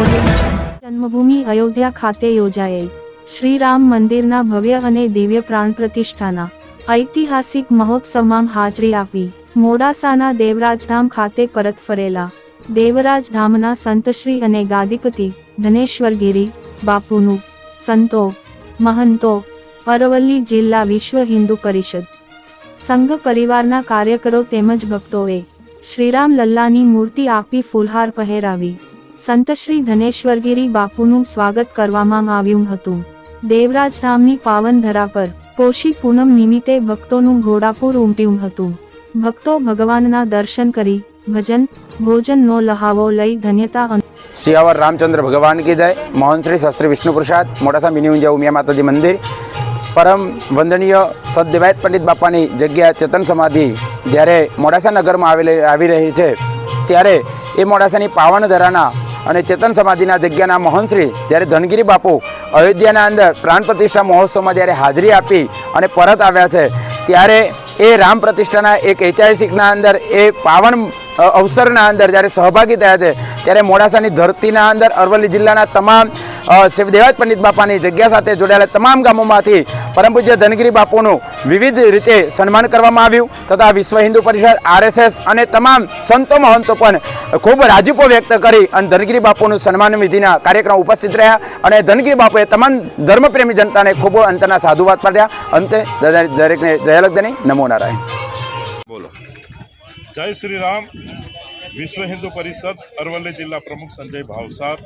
જન્મભૂમિ અયોધ્યા ખાતે યોજાયેલ શ્રી રામ મંદિરના ભવ્ય અને દિવ્ય પ્રાણ પ્રતિષ્ઠાના ઐતિહાસિક મહોત્સવમાં હાજરી આપી મોડાસાના દેવરાજધામ ખાતે પરત ફરેલા દેવરાજધામના સંતશ્રી અને ગાદીપતિ ધનેશ્વરગીરી બાપુનું સંતો મહંતો અરવલ્લી જિલ્લા વિશ્વ હિન્દુ પરિષદ સંઘ પરિવારના કાર્યકરો તેમજ ભક્તોએ શ્રીરામ લલ્લાની મૂર્તિ આપી ફૂલહાર પહેરાવી સંતશ્રી ધનેશ્વરગીરી બાપુનું સ્વાગત કરવામાં આવ્યું હતું. દેવરાજધામની પાવન ધરા પર પોષી પૂનમ નિમિત્તે ભક્તોનું ઘોડાપુર ઉમટ્યું હતું. ભક્તો ભગવાનના દર્શન કરી ભજન, ભોજનનો લહાવો લઈ ધન્યતા શિયાવર રામચંદ્ર ભગવાન કી જય, મોહન શ્રી શાસ્ત્રી વિષ્ણુ પ્રસાદ, મોડાસા મિની ઊંઝા ઉમિયા માતાજી મંદિર, પરમ વંદનીય સદદેવાયત પંડિત બાપાની જગ્યા ચેતન સમાધિ જ્યારે મોડાસા નગરમાં આવેલી આવી રહી છે, ત્યારે એ મોડાસાની પાવન ધરાના અને ચેતન સમાધિના જગ્યાના મોહનશ્રી જ્યારે ધનગીરી બાપુ અયોધ્યાના અંદર પ્રાણ પ્રતિષ્ઠા મહોત્સવમાં જ્યારે હાજરી આપી અને પરત આવ્યા છે, ત્યારે એ રામ પ્રતિષ્ઠાના એક ઐતિહાસિકના અંદર એ પાવન અવસરના અંદર જ્યારે સહભાગી થયા છે, ત્યારે મોડાસાની ધરતીના અંદર અરવલ્લી જિલ્લાના તમામ દેવાજ પંડિત બાપાની જગ્યા સાથે જોડાયેલા તમામ ગામોમાંથી પરમ પૂજ્ય ધનગીરી બાપુનું વિવિધ રીતે સન્માન કરવામાં આવ્યું. તથા વિશ્વ હિન્દુ પરિષદ, આરએસએસ અને તમામ સંતો મહંતો પણ ખૂબ રાજીપો વ્યક્ત કરી અને ધનગીરી બાપુનું સન્માન વિધિના કાર્યક્રમ ઉપસ્થિત રહ્યા અને ધનગીરી બાપુએ તમામ ધર્મપ્રેમી જનતાને ખૂબ અંતરના સાધુવાદ પાડ્યા. અંતે દરેકને જયલગ્ધની નમો નારાયણ. બોલો. જય શ્રી રામ વિશ્વ હિન્દુ પરિષદ અરવલ્લી જિલ્લા પ્રમુખ સંજય ભાવસાર.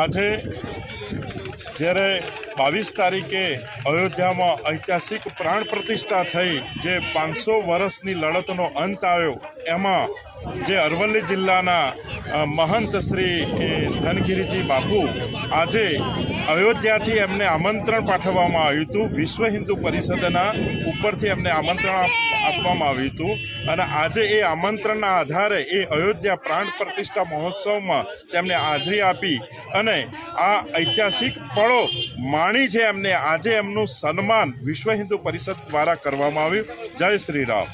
આજે જ્યારે બાવીસ તારીખે અયોધ્યામાં ઐતિહાસિક પ્રાણ પ્રતિષ્ઠા થઈ, જે પાંચસો વર્ષની લડતનો અંત આવ્યો, એમાં જે અરવલ્લી જિલ્લાના મહંત શ્રી ધનગીરીજી બાપુ આજે અયોધ્યાથી એમને આમંત્રણ પાઠવવામાં આવ્યું હતું. વિશ્વ હિન્દુ પરિષદના ઉપરથી એમને આમંત્રણ આપવામાં આવ્યું હતું. અને આજે એ આમંત્રણના આધારે એ અયોધ્યા પ્રાણ પ્રતિષ્ઠા મહોત્સવમાં તેમને હાજરી આપી. અને આ ઐતિહાસિક પળો માણી છે એમને. આજે એમનું સન્માન વિશ્વ હિન્દુ પરિષદ દ્વારા કરવામાં આવ્યું. જય શ્રી રામ.